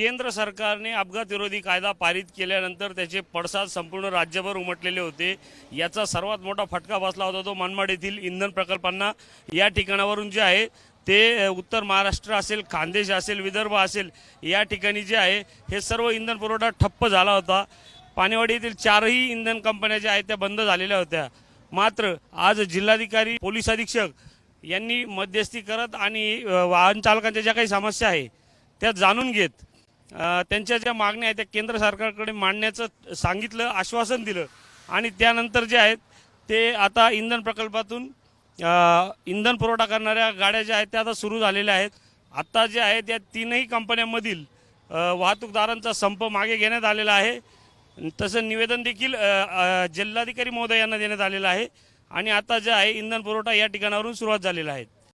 केंद्र सरकारने अपघात विरोधी कायदा पारित केल्यानंतर त्याचे पडसाद संपूर्ण राज्यभर उमटलेले होते. याचा सर्वात मोठा फटका बसला होता तो मनमाड येथील इंधन प्रकल्पांना. या ठिकाणावरून जे आहे ते उत्तर महाराष्ट्र असेल खानदेश असेल विदर्भ असेल या ठिकाणी जे आहे हे सर्व इंधन पुरवठा ठप्प झाला होता. पाणीवाडी येथील चारही इंधन कंपन्या ज्या आहेत त्या बंद झालेल्या होत्या. मात्र आज जिल्हाधिकारी पोलीस अधीक्षक यांनी मध्यस्थी करत आणि वाहन चालकांच्या ज्या काही समस्या आहे त्या जाणून घेत त्यांच्या ज्या मागण्या आहेत त्या केंद्र सरकारकडे मांडण्याचं सांगितलं आश्वासन दिलं. आणि त्यानंतर जे आहेत ते आता इंधन प्रकल्पातून इंधन पुरवठा करणाऱ्या गाड्या ज्या आहेत त्या आता सुरू झालेल्या आहेत. आत्ता जे आहेत या तीनही कंपन्यांमधील वाहतूकदारांचा संप मागे घेण्यात आलेला आहे. तसं निवेदन देखील जिल्हाधिकारी अ, जिल्हाधिकारी महोदयांना देण्यात आलेलं आहे. आणि आता जे आहे इंधन पुरवठा या ठिकाणावरून सुरुवात झालेला आहे.